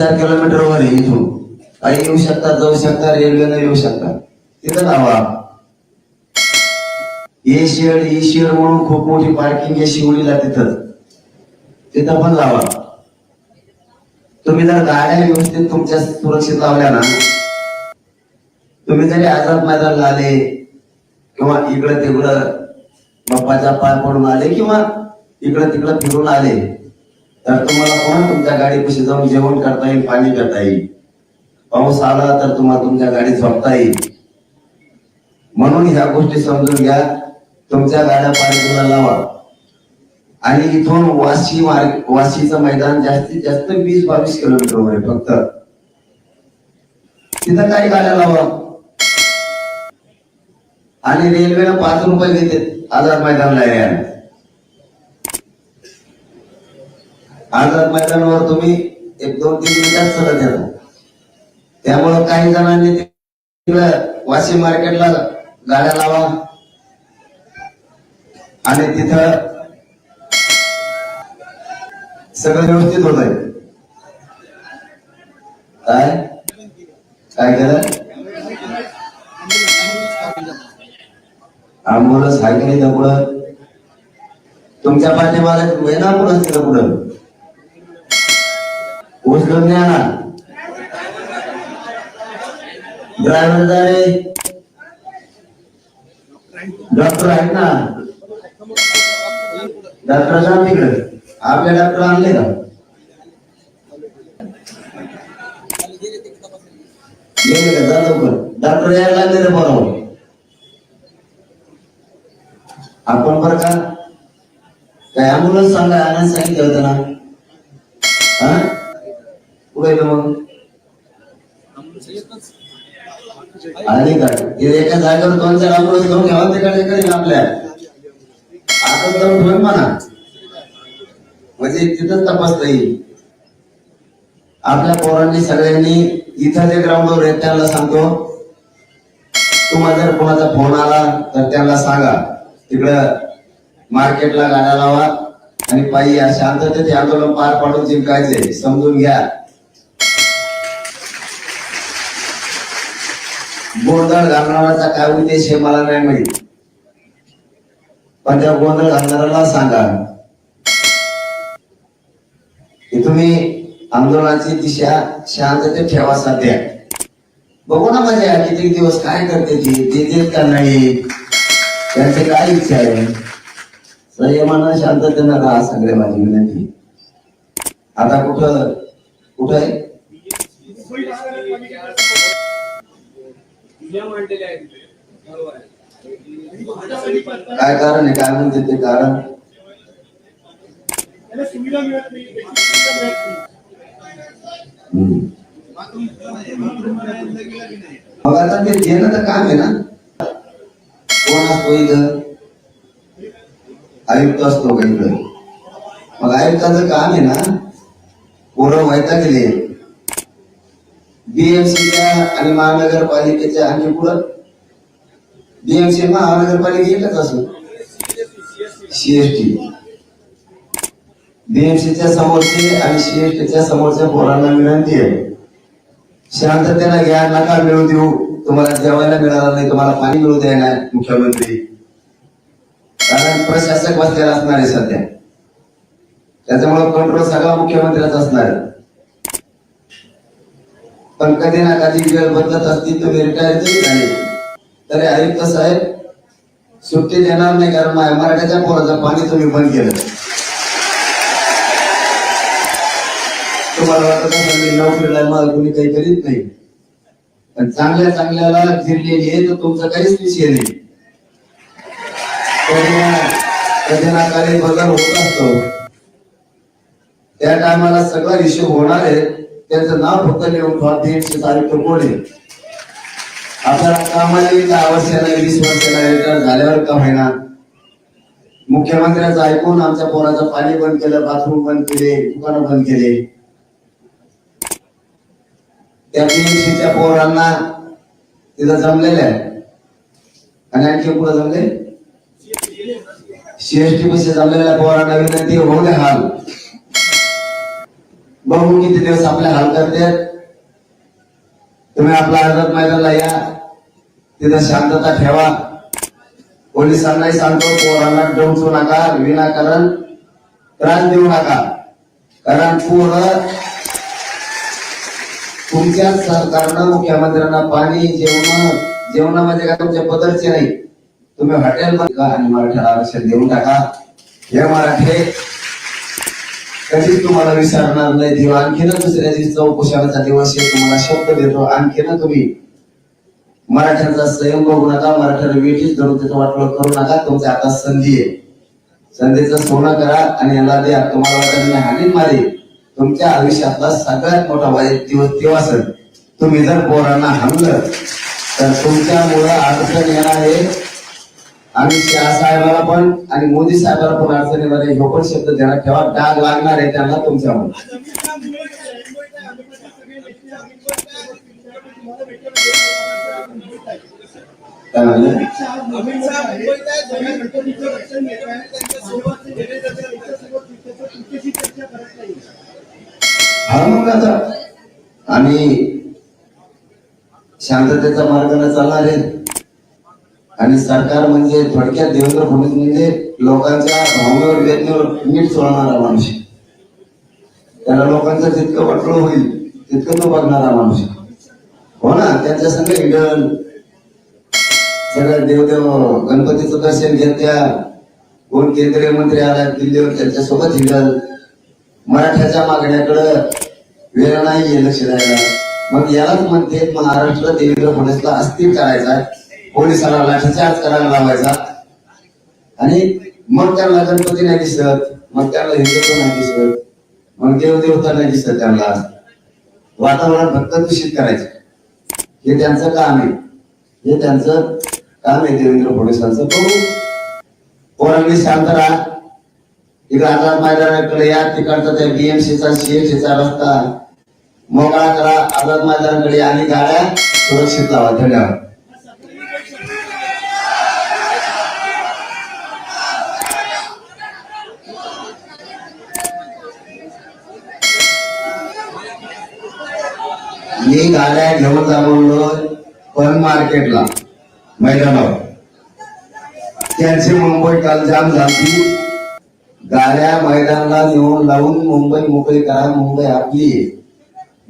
चार किलोमीटर वर इथून. काही येऊ शकतात जाऊ शकता रेल्वेने येऊ शकता. तिथं लावा. ए शेड ई शेड म्हणून खूप मोठी पार्किंग आहे शिवडीला तिथं. तिथं पण लावा. तुम्ही जर गाड्या व्यवस्थित तुमच्या सुरक्षित लावल्या ना तुम्ही जरी आझाद मैदानला आले किंवा इकडं तिकडं बाप्पाच्या पाय पडून आले किंवा इकडं तिकडं फिरून आले तर तुम्हाला कोण तुमच्या गाडीपाशी जाऊन जेवण करता येईल पाणी करता येईल? पाऊस आला तर तुम्हाला तुमच्या गाडीत झोपता येईल. म्हणून ह्या गोष्टी समजून घ्या. तुमच्या गाड्या पार्किंगला लावा. आणि इथून वाशी मार्ग वाशीचं मैदान जास्तीत जास्त वीस बावीस किलोमीटर आहे फक्त. तिथं काही गाड्या लावा. आणि रेल्वेला पाच रुपये घेते आझाद मैदानला यायला. आझाद मैदानावर तुम्ही एक दोन तीन मिनिटात चलत येता त्यामुळं काही जणांनी तिकडं वाशी मार्केटला गाड्या लावा. आणि तिथं सगळं व्यवस्थित होत आहे काय? काय केलं? आम्हाला आहे पुढं तुमच्या पाठीमाला येणार पुढं तिथं पुढं. उचलून न्या ना ड्रायव्हर जाणे डॉक्टर आहेत ना? डॉक्टर जा तिकडे. आपल्या डॉक्टर आणले का? गेले का? जा लवकर. डॉक्टर यायला लागले रे बरोबर आपण बरं का? काय अँबुलन्स सांगा? आणायला सांगितलं होतं ना? हा? कुठे मग? एका जागेवर दोन चार घ्यावा तिकडे आपल्या. आता जाऊन ठेवून म्हणा. म्हणजे तिथंच तपासता येईल. आपल्या पोरांनी सगळ्यांनी इथं जे ग्राउंडवर आहेत त्यांना सांगतो. तुम्हाला जर कोणाचा फोन आला तर त्यांना सांगा. तिकडं मार्केटला गाड्या लावा. आणि पायी या शांततेत हे आंदोलन पार पाडून जिंकायचे समजून घ्या. गोंधळ घालणाराचा काय उद्देश हे मला नाही माहीत. पण त्या गोंधळ घालणाऱ्याला सांगा. की तुम्ही आंदोलनाची दिशा शांततेत ठेवा सध्या. बघू ना माझ्या किती दिवस काय करते ती ते देत का नाही? त्यांची काय इच्छा आहे? संयमानं शांततेनं राहा सगळे माझी विनंती. आता कुठं कुठं आहे? काय कारण आहे? काय म्हणते ते कारण? सुविधा मिळत नाही. मग आता ते देणं तर काम आहे ना? कोण असतो इथं? आयुक्त असतो का इकडं? मग आयुक्ताचं काम आहे ना? पोरं व्हायता गेले बीएमसीच्या आणि महानगरपालिकेच्या आणि पुढं बीएमसी महानगरपालिका एकच सीएसटी बीएमसीच्या समोरचे आणि सीएसटीच्या समोरच्या पोरांना विनंती आहे. शांततेनं घ्या नका मिळू देऊ. तुम्हाला जेवायला मिळालं नाही तुम्हाला पाणी मिळू द्यायला मुख्यमंत्री. कारण प्रशासक बसलेला असणार आहे सध्या. त्याच्यामुळे कंट्रोल सगळा मुख्यमंत्र्याचा असणार आहे. पण कधी ना कधी वेळ बदलत असती तुम्ही रिटायर तरी झाले. तरी आयुक्त साहेब सुट्टी देणार नाही कारण माझ्या मराठ्याच्या पोराचं पाणी तुम्ही बंद केलं. तुम्हाला वाटत असेल मी नोकरीला मला कुणी काही करीत नाही. पण चांगल्या चांगल्याला फिरलेली आहे तर तुमचा काहीच विषय नाही. कधी ना- कधी काही बदल होत असतो त्या टायमाला सगळा हिशोब होणार आहे. त्याचं नाव फक्त लिहून ठेवा तारीख कोण आहे आपल्याला कामाला येईल दहा वीस वर्षाला रिटायर झाल्यावर का होईना मुख्यमंत्र्यांचं ऐकून आमच्या पोराचं पाणी बंद केलं बाथरूम बंद केले दुकानं बंद केले त्या PMC पोरांना तिथं जमलेलं आहे आणि आणखी पुढे जमले सीएसटी पैसे जमलेल्या पोरांना विनंती होऊ द्या हाल बघू किती दिवस आपल्या हाल करतात तुम्ही आपल्या आझाद मैदानाला या. तिथं शांतता ठेवा. पोलिसांनाही सांगतो पोरांना डोंचू नका विनाकारण त्रास देऊ नका. कारण पोर तुमच्या सरकारनं मुख्यमंत्र्यांना पाणी जेवण जेवणामध्ये काय तुमच्या पदरचे नाही. तुम्ही हॉटेल आणि मराठ्याला आरक्षण देऊन टाका हे मराठे कधीच तुम्हाला विसरणार नाही. देव आणखीन दुसऱ्या दिवशी चौकुशाचा दिवस आहे तुम्हाला शब्द देतो. आणखीन तुम्ही मराठ्यांचा संयम बघू नका. मराठ्याला वेठीच धरून त्याचं वाटलं करू नका. तुमच्या आता संधी आहे. संधीचं सोनं करा आणि याला द्या. तुम्हाला वाटत मी मारे तुमच्या आयुष्यातला सगळ्यात मोठा वाईट दिवस तेव्हा असेल तुम्ही जर पोरांना हाणलं तर तुमच्यामुळं अडचण येणार आहे. आणि शाह साहेबाला पण आणि मोदी साहेबाला पण अडचण येणार ह्यो पण शब्द देणार ठेवा. डाग लागणार आहे त्यांना तुमच्यामुळे आज हा मग आता. आम्ही शांततेचा मार्गाने चालणार आहे आणि सरकार म्हणजे थोडक्यात देवेंद्र फडणवीस म्हणजे लोकांच्या भावनेवर वेदनेवर नीट सोडणारा माणूस त्याला लोकांचं जितकं वाटलं होईल तितकं तो बघणारा माणूस हो ना? त्यांच्या संग हिडल सगळं देवदेव गणपतीचं दर्शन घेत्या. कोण केंद्रीय मंत्री आला दिल्लीवर त्यांच्यासोबत हिडल मराठ्याच्या मागण्याकडं वेळ नाही लक्ष द्यायला. मग यालाच म्हणते महाराष्ट्र देवेंद्र फडणवीसला अस्थिर करायचा पोलिसाला लाठीचार्ज करायला लावायचा. आणि मग त्यांना गणपती नाही दिसत मग त्यांना हिंदुत्व नाही दिसत मग देवदेवता नाही दिसत त्यांना. वातावरण फक्त दूषित करायचं. हे त्यांचं काम आहे. हे त्यांचं काम आहे देवेंद्र फडणवीसांचं बघू. पोरांनी शांत राहा. इकडे आझाद मैदानाकडे या तिकडचा त्या बीएमसीचा सीएमसीचा रस्ता. मोकळा करा. आझाद मैदानाकडे आणि गाड्या सुरक्षित लावा. धन्यवाद. मी गाड्या घेऊन जाऊन पण मार्केटला मैदानावर. त्यांची मुंबई काल जाम झाली गाड्या मैदानाला नेऊन लावून मुंबई मोकळी करा मुंबई आपली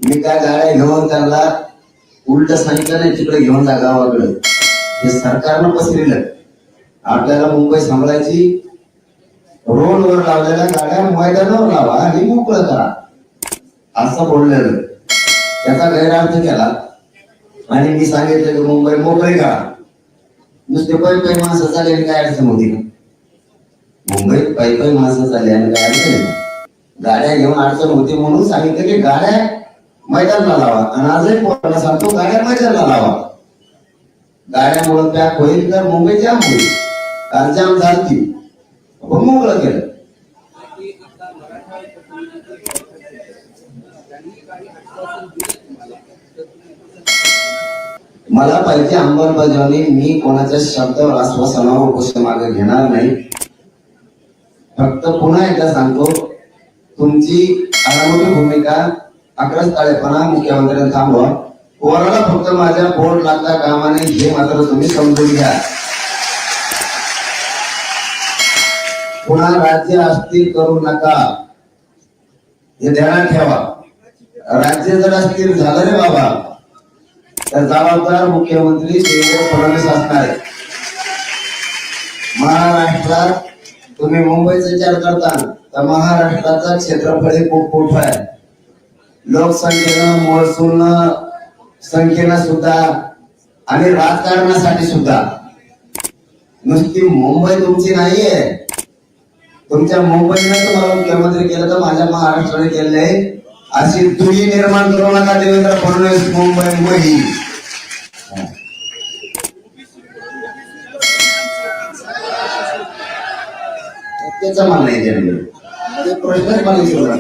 मी काय गाड्या घेऊन त्यांना उलट सांगितलं नाही तिकडे घेऊन जा गावाकडे. हे सरकारनं पसरलं आपल्याला मुंबई सांभाळायची रोडवर लावलेल्या गाड्या मैदानावर लावा आणि मोकळं करा. असं बोललेलं त्याचा गैरअर्थ केला. आणि मी सांगितलं की मुंबई मोकळी करा नुसते पै पै माणसं चालले आणि काय अडचण होती? का मुंबईत पै पै माणसं चालली आणि काय अडचण गाड्या घेऊन अडचण होती म्हणून सांगितलं की गाड्या मैदानला लावा. आणि आजही पोरांना सांगतो गाड्या मैदानला लावा. गाड्यामुळे पॅक होईल तर मुंबई जाम होईल. काल जाम झाली पण मोकळं केलं. मला पाहिजे अंमलबजावणी मी कोणाच्या शब्दावर आश्वासनावर गोष्ट मागे घेणार नाही. फक्त पुन्हा एकदा सांगतो तुमची आरामोठी भूमिका अकराच ताळेपणा मुख्यमंत्र्यांनी थांबवा. कोणाला फक्त माझ्या बोर्ड लागता कामा नाही हे मात्र तुम्ही समजून घ्या. पुन्हा राज्य अस्थिर करू नका. हे ध्यानात ठेवा. राज्य जर अस्थिर झालं रे बाबा तर जबाबदार मुख्यमंत्री देवेंद्र फडणवीस असणार आहे महाराष्ट्रात तुम्ही मुंबईचा विचार करता तर महाराष्ट्राचा क्षेत्रफळ हे खूप मोठं आहे. लोकसंख्येनं महसूल संख्येनं सुद्धा आणि राजकारणासाठी सुद्धा. नुसती मुंबई तुमची नाहीये. तुमच्या मुंबईनं तुम्हाला मुख्यमंत्री केलं तर माझ्या महाराष्ट्राने केलेलं आहे अशी दुही निर्माण करू नका देवेंद्र फडणवीस मुंबई मुंबई. त्याचं म्हणणं आहे प्रश्नच मला विचारला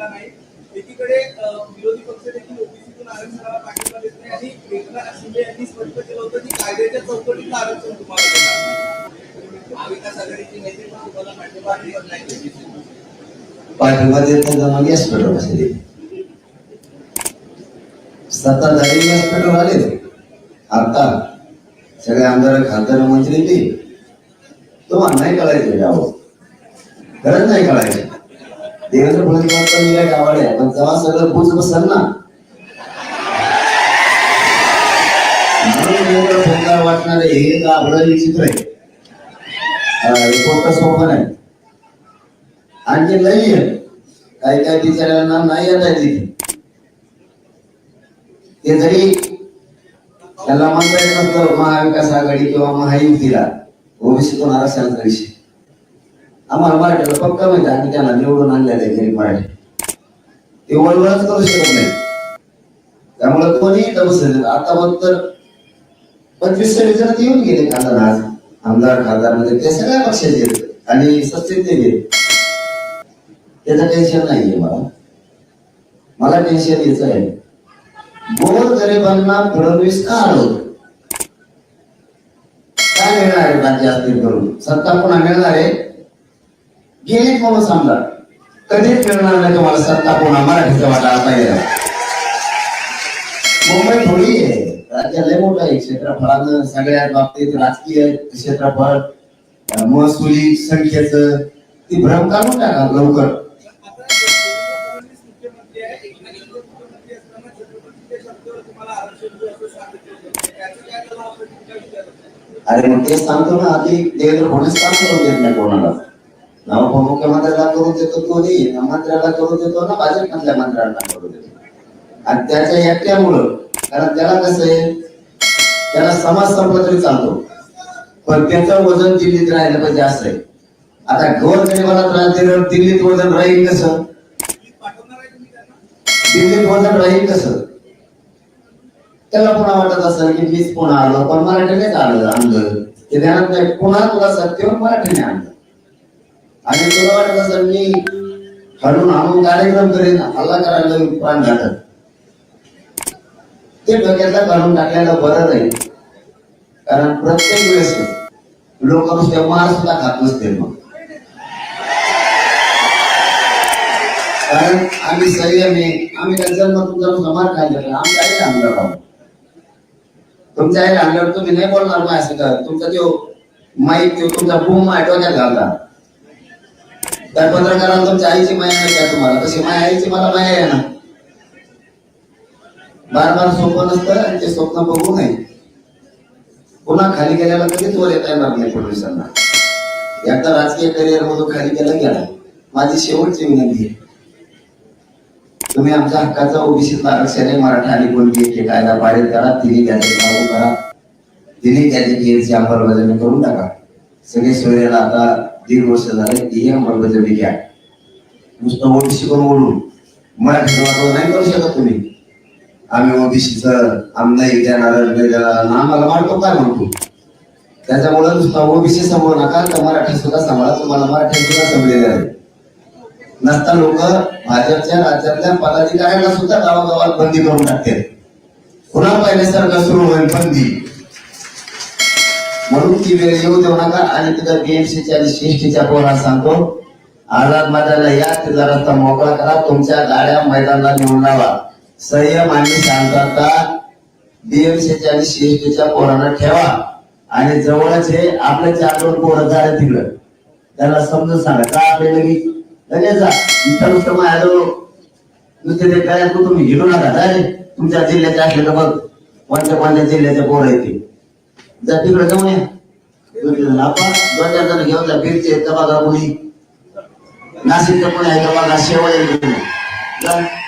नाही एकीकडे विरोधी पक्ष देखील ओबीसीतून आरक्षणाला पाठिंबा देत नाही आणि एकनाथ शिंदे यांनी स्पष्ट केलं होतं की कायद्याच्या आरक्षण तुम्हाला महाविकास आघाडीचे नेते पण तुम्हाला पाठिंबा देत नाही. पाठिंबा देत नाही तर मग व्यासपीठावर बसले सत्ताधारी व्यासपीठावर आले आता सगळे आमदार खासदार मंत्री ते तुम्हाला नाही कळायचे गाव खरंच नाही कळायचे. देवेंद्र फडणवीस मी काय गावाडे पण तेव्हा सगळं बुज बसल ना. वाटणारे हे आपलं विचित्र आहे. रिपोर्ट सोपं आहे आणखी लई आहे. काही काही बिचाऱ्यांना नाही येत आहे तिथे. ते जरी त्याला म्हणता येत नसतं महाविकास आघाडी किंवा महायुतीला ओबीसीतून आरक्षणाचा विषय आम्हाला मराठीला पक्का माहिती आणि आम्ही त्यांना निवडून आणलेलं आहे गरीब मराठी. ते वळवळच करू शकत नाही. त्यामुळे कोणी बसले आता मग तर पंचवीस सव्वीस जण येऊन गेले कांदा आज आमदार खासदारमध्ये ते सगळ्या पक्षाचे आहेत. आणि सस्ते ते. त्याचं टेन्शन नाहीये मला. मला टेन्शन याच आहे. गोर गरिबांना फडणवीस का आढळतो काय मिळणार आहे राज्य असतील करून? सत्ता पुन्हा मिळणार आहे? गेले कोण समजा कधीच मिळणार नाही तुम्हाला सत्ता पुन्हा? मराठीचा वाटा आता येणार मुंबई थोडी आहे. राज्य लय मोठं आहे क्षेत्रफळानं. सगळ्या बाबतीत राजकीय क्षेत्रफळ महसुली संख्येच ती भ्रम काढून टाका लवकर. अरे मग ते सांगतो ना आधी देवेंद्र फडणवीस काम करून देत नाही कोणाला? ना उपमुख्यमंत्र्याला करून देतो कोणी मंत्र्याला करून देतो ना भाजपमधल्या मंत्र्यांना करून देतो. आणि त्याच्या एकट्यामुळं कारण त्याला कसं आहे त्याला समाज संपला तरी चालतो पण त्याचं वजन दिल्लीत राहिलं पण असं आहे. आता गव्हर्नमेंट गरिबाला त्रास दिल्यावर दिल्लीत वजन राहील कसं? दिल्लीत वजन राहील कसं? त्याला पुन्हा वाटत असेल की मीच पुन्हा आलो पण मराठीनेच आलं आणलं ते ध्यानात नाही पुन्हा तुला सत्तेवर मराठीने आणलं आणि तुला वाटत असेल मी हडून आणून कार्यक्रम करेन हल्ला करायला प्राण घालत ते डोक्यातला काढून टाकलेलं बरं नाही. कारण प्रत्येक वेळेस लोक नुसते मार सुद्धा खात नसते मग. कारण आम्ही संयमी आम्ही जन्म तुमचा समार खायला आमच्या आई आणलं राहू तुमच्या आईला आणल्यावर तुम्ही नाही बोलणार माय असं कर तुमचा जो माईक तो तुमचा बूम माय डोक्यात घालता. त्या पत्रकाराला तुमच्या आईची माया नाही का तुम्हाला? तशी माया आईची मला माया आहे ना. बार बार स्वप्न नसतं आणि ते स्वप्न बघू नये. पुन्हा खाली गेल्याला कधीच वर येता येणार नाही पोलिसांना. एकदा राजकीय करिअर मधून खाली गेला गेला. माझी शेवटची विनंती आहे. तुम्ही आमच्या हक्काचा ओबीसीतला आरक्षण आहे मराठा आणि कोणती एक कायदा पारित करा तिन्ही त्याचे लागू करा. तिन्ही गॅजेट अंमलबजावणी करून टाका. सगळे सोयऱ्याला आता दीड वर्ष झाले ती अंमलबजावणी घ्या. नुसतं ओबीसी करून ओढून मराठी नाही करू शकत तुम्ही. आम्ही ओबीसी सर नाही देणार आम्हाला मारतो काय म्हणतो त्याच्यामुळे ओबीसी सांभाळू नका तर मराठी सुद्धा सांभाळा. तुम्हाला मराठी सुद्धा समजलेले आहे. नसता लोक भाजपच्या राज्यातल्या पदाधिकाऱ्यांना सुद्धा गावागावात बंदी करून टाकते पुन्हा पहिल्यासारखं सुरू होईल बंदी. म्हणून ती वेळ येऊ देऊ नका. आणि तिथं बीएमसीच्या आणि सीएसटीच्या पोरांना सांगतो आझाद माझ्याला या तिथला रस्ता मोकळा करा. तुमच्या गाड्या मैदानाला नेऊन लावा. संयम आणि शांतता बीएमसीच्या आणि सीएसटीच्या पोरांना ठेवा आणि जवळच हे आपल्या चार दोन पोरं झाले तिकडं. त्याला समजून सांगा. का आपल्याला लगेच. जा. इथं नुसतं माझ्याजवळ नुसते ते काय तुम्ही हिरू नका. अरे तुमच्या जिल्ह्याचे असले तर बघ. कोणत्या कोणत्या जिल्ह्याचे पोरं येतील जा तिकडे जाऊन या. आपण दोन चार जण घेऊन जा. बीडचे तबागा का बघा कोणी पण आहे का बघा शेवळ आहे का? जा. हे कोण आहे?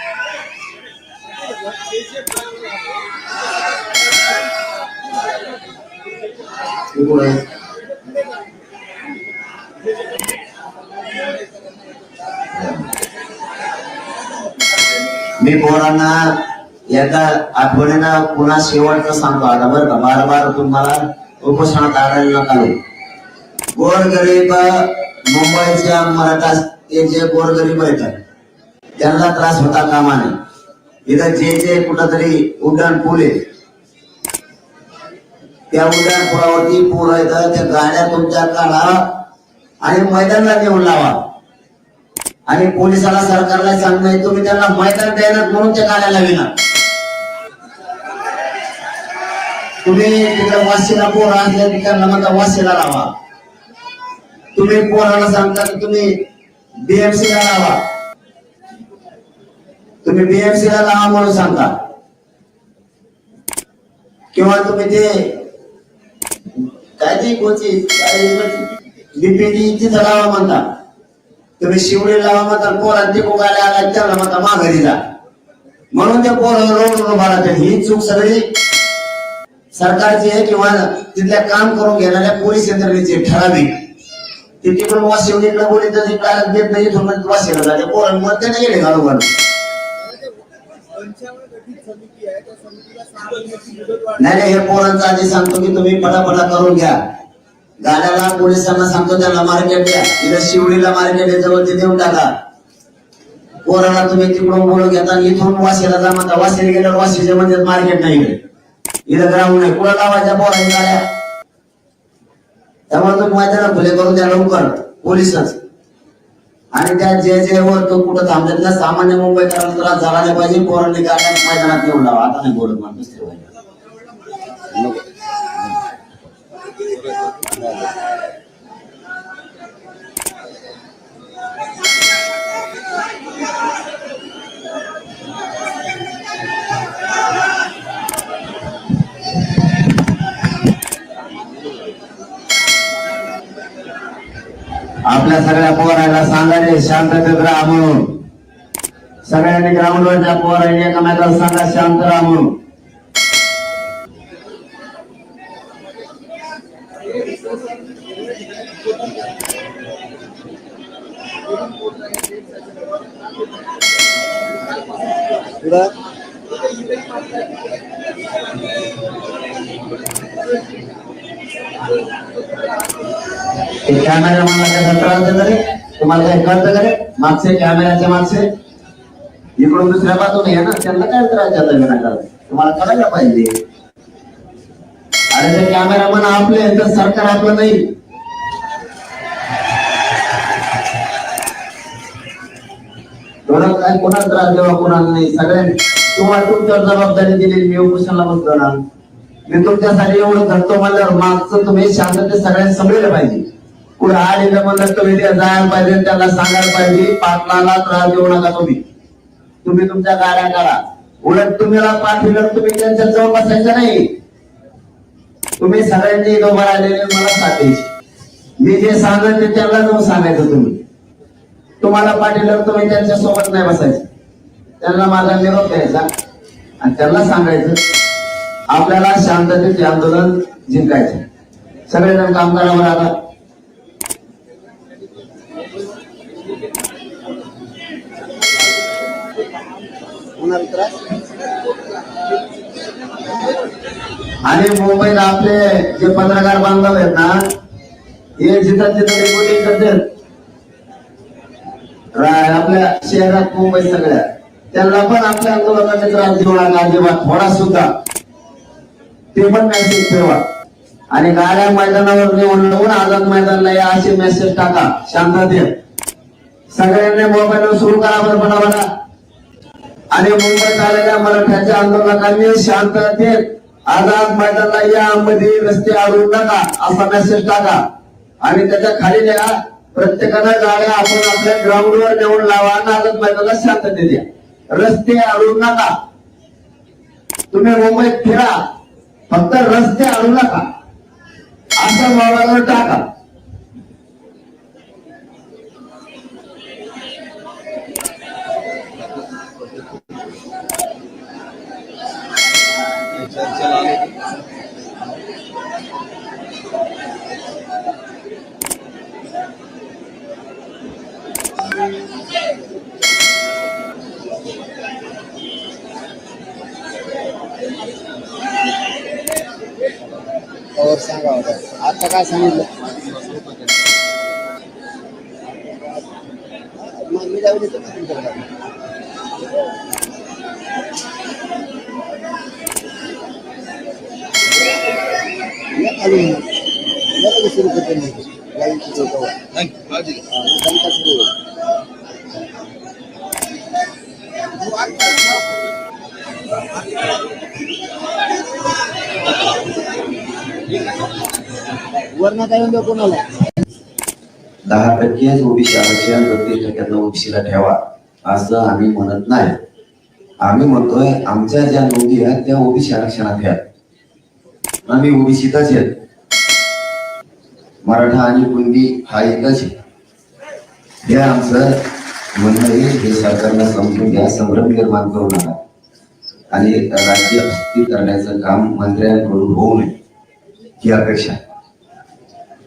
मी पोरांना एका आठवणीनं पुन्हा शेवटचं सांगतो. आता बरं का बार बार तुम्हाला उपोषणात आढळलं नका गोरगरीब मुंबईच्या मराठा ते जे गोरगरीब आहेत त्यांना त्रास होता कामा नये. इथं जे जे कुठंतरी उड्डाण पूल आहे. त्या उड्डाणपुरावरती आहे येतं त्या गाड्या तुमच्या काढा आणि मैदानाला नेऊन लावा. आणि पोलिसाला सरकारला सांगणं तुम्ही त्यांना मैदान द्यायला म्हणून त्या गाड्याला विना तुम्ही तिकडे वाशीला पोर असल्या तिकडला म्हणता वाशीला लावा. तुम्ही पोराला सांगता की तुम्ही बीएमसी ला लावा. तुम्ही बीएमसी ला लावा म्हणून सांगता किंवा तुम्ही ते काय ती कोणची बीपीडी तिथं लावा म्हणता. तुम्ही शिवडी लावा म्हणता पोरात ते गाड्या आला त्याला म्हणता माघारी जा म्हणून ते पोर रोड उभा ही चूक सगळी सरकारची आहे किंवा तिथल्या काम करून घेणाऱ्या पोलीस यंत्रणेची ठराविक. ते तिकडून वाशिवडीकडे बोलली तर ते काय देत नाही इथून वाशिवला नाही गेले घालून नाही नाही हे पोरांचं आधी सांगतो की तुम्ही पटापटा करून घ्या. गाड्याला पोलिसांना सांगतो त्यांना मार्केट द्या. इथं शिवडीला मार्केट आहे जवळ ते देऊन टाका. पोराला तुम्ही तिकडून बोलून घेता आणि इथून वाशीला जा म्हणता वाशीला गेल्यावर वाशीच्या म्हणजे मार्केट नाही इकडे. इथं ग्राउंड नाही कुठं लावायच्या पोरांनी गाड्या? त्यामुळे तुम्ही माहिती ना फुले करून द्या लवकर. पोलिसच. आणि त्या जे जे वर तो कुठं थांबत ना सामान्य मुंबईकरांना त्रास झाला नाही पाहिजे पोरांनी गाड्या मैदानात घेऊन लावा. आता नाही बोलत माणूस आपल्या सगळ्या पोरायला सांगायचे शांततेत राहा म्हणून. सगळ्यांनी ग्राउंडवरच्या पोरांनी एकमेकाला सांगा शांत राहा म्हणून. ते कॅमेरामॅनला काय त्रास देतं रे तुम्हाला काय कळतं का रे? मागचे कॅमेऱ्याच्या मागचे? इकडून दुसऱ्या बाजूने आहे ना. त्यांना काय त्रास देतं विनाकारण तुम्हाला कळायला पाहिजे. अरे ते कॅमेरामन आपले तर सरकार आपलं नाही. काय? कोणाला त्रास देवा कोणाला नाही? सगळ्यांनी तुम्हाला तुमच्यावर जबाबदारी दिलेली मी उपोषणला बसलो ना. मी तुमच्यासाठी एवढं धरतो म्हणल्यावर मागचं तुम्ही शांतते सगळ्यांनी समजलं पाहिजे. कुठं आलेलं म्हणलं तुम्ही ते जायला पाहिजे त्याला सांगायला पाहिजे पाटलाला त्रास देऊ नका तुम्ही. तुम्ही तुमच्या गाड्या करा उलट तुम्हीला पाठविलं तुम्ही त्यांच्या जवळ बसायचं नाही. तुम्ही सगळ्यांनी इथं उभं राहिलेले मला साथ द्यायची मी जे सांगत ते त्यांना जाऊन सांगायचं तुम्ही. तुम्हाला पाठवलं तुम्ही त्यांच्यासोबत नाही बसायचं. त्यांना माझा निरोप द्यायचा आणि त्यांना सांगायचं आपल्याला शांततेचे आंदोलन जिंकायचं. सगळेजण आला होणार त्रास? आणि मुंबईत आपले जे पत्रकार बांधव आहेत ना हे जिथं तिथं रिपोर्टिंग करतात आपल्या शहरात मुंबई सगळ्या. त्यांना पण आपल्या आंदोलनाचे त्रास देऊ नका अजिबात. थोडा सुद्धा. ते पण मेसेज ठेवा. आणि गाड्या मैदानावर नेऊन लावून आझाद मैदानला या असे मेसेज टाका. शांततेत. सगळ्यांनी मोबाईल सुरू करा बरं बरोबर आणि मुंबईत आलेल्या मराठ्याच्या आंदोलकांनी शांततेत आझाद मैदानला या मध्ये रस्ते अडवू नका असा मेसेज टाका. आणि त्याच्याखाली लिहा प्रत्येकानं गाड्या आपण आपल्या ग्राउंडवर नेऊन लावा आणि आझाद मैदानाला शांतते द्या रस्ते अडवू नका. तुम्ही मुंबईत फिरा फक्त रस्ते अडवू नका. असं मोबाईलवर टाका. सांगा आता काय सांगितलं मग मी जाऊ देतो ना तुमच्याकडे. अजून झालं की सुरू करते मग लाईन सुरू होतं. हा, झालं का सुरू? वरनं काय म्हणतो कोणाला दहा टक्केच ओबीसी आरक्षण प्रत्येक टक्क्यातनं ओबीसीला ठेवा असं आम्ही म्हणत नाही. आम्ही म्हणतोय आमच्या ज्या नोंदी आहेत त्या ओबीसी आरक्षणात घ्या आम्ही ओबीसीतच आहेत. मराठा आणि कुणबी हा एकच आहे. हे आमचं म्हणणं आहे हे सरकारला समजून घ्या संभ्रम निर्माण करू नका. आणि राज्य करण्याचं काम मंत्र्यांकडून होऊ नये. ही अपेक्षा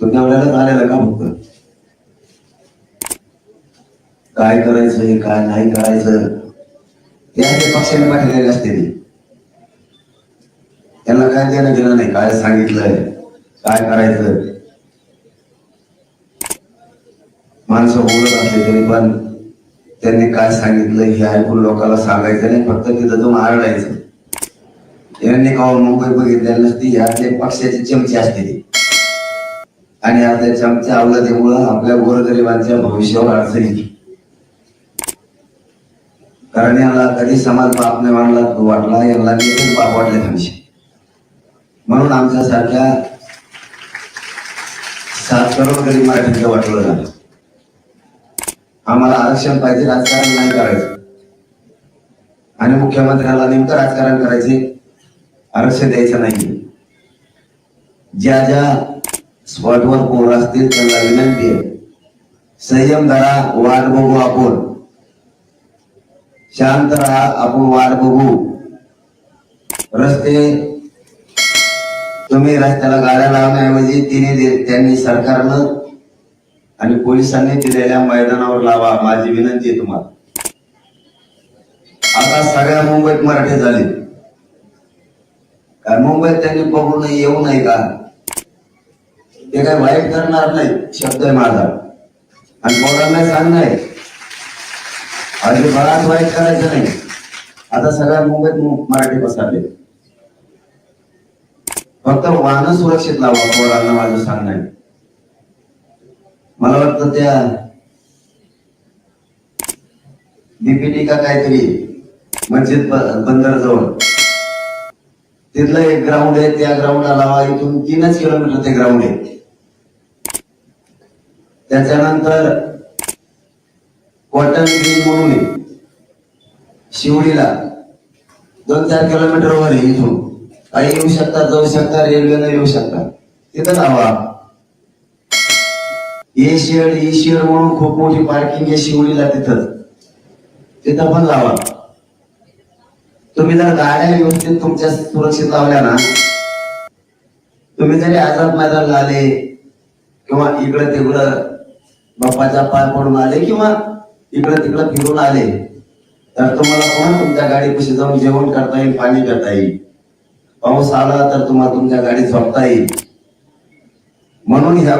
तुमच्या आलेलं आलेला का फक्त? काय करायचं हे काय नाही करायचं? त्या पक्षाने पाठवलेले असते ते. त्यांना काय देणं दिलं नाही काय सांगितलंय काय करायचं? माणसं बोलत असले तरी पण त्यांनी काय सांगितलं हे ऐकून लोकांना सांगायचं नाही फक्त तिथं जाऊन आरडायचं. यांनी का मुंबई बघितलेली नसती यातले पक्षाचे चमचे असते ती. आणि आता आमच्या अवलादीमुळं आपल्या गोरगरिबांच्या भविष्यावर अडचण कारण याला कधी समाज पाप नाही वाटला वाटला यांना नेतेच वाटले हमेशा म्हणून आमच्यासारख्या सात करोड गरीब मराठीचं वाटलं झालं. आम्हाला आरक्षण पाहिजे राजकारण नाही करायचं. आणि मुख्यमंत्र्याला नेमकं राजकारण करायचे आरक्षण द्यायचं नाही ज्या ज्या स्पॉटवर कोण असतील त्यांना विनंती आहे. संयम धरा वाट बघू आपण. शांत राहा आपण वाट बघू. रस्ते तुम्ही रस्त्याला गाड्या लावण्याऐवजी तिने दे- त्यांनी सरकारनं आणि पोलिसांनी दिलेल्या मैदानावर लावा माझी विनंती आहे तुम्हाला. आता सगळ्या मुंबईत मराठी झाले. कारण मुंबईत त्यांनी पकडून येऊ नये का? ते काय वाईट करणार नाही शब्द आहे माझा. आणि पोरांना सांगणार आहे बराच वाईट करायचं नाही. आता सगळ्या मुंबईत मराठी पसरले. फक्त वाहन सुरक्षित लावा पोरांना माझं सांगणं आहे मला वाटतं त्या डीपीटी का काहीतरी मस्जिद बंदर जवळ तिथलं एक ग्राउंड आहे त्या ग्राउंडला लावा. इथून तीनच किलोमीटर ते ग्राउंड आहे. त्याच्यानंतर कॉटन ग्रीन म्हणून शिवडीला दोन चार किलोमीटर वर आहे इथून. काही येऊ शकतात जाऊ शकता रेल्वेनं येऊ शकतात. तिथं लावा ए शेड ई शेड म्हणून खूप मोठी पार्किंग आहे शिवडीला तिथं. तिथं पण लावा तुम्ही जर गाड्या व्यवस्थित तुमच्या सुरक्षित लावल्या ना तुम्ही जरी आजाद मैदान आले किंवा इकडं तिकडं बाप्पाच्या पाय पडून आले किंवा इकडं तिकडं फिरून आले तर तुम्हाला पण तुमच्या गाडीपाशी जाऊन जेवण करता येईल पाणी करता येईल? पाऊस आला तर तुम्हाला तुमच्या गाडीत झोपता येईल. म्हणून ह्या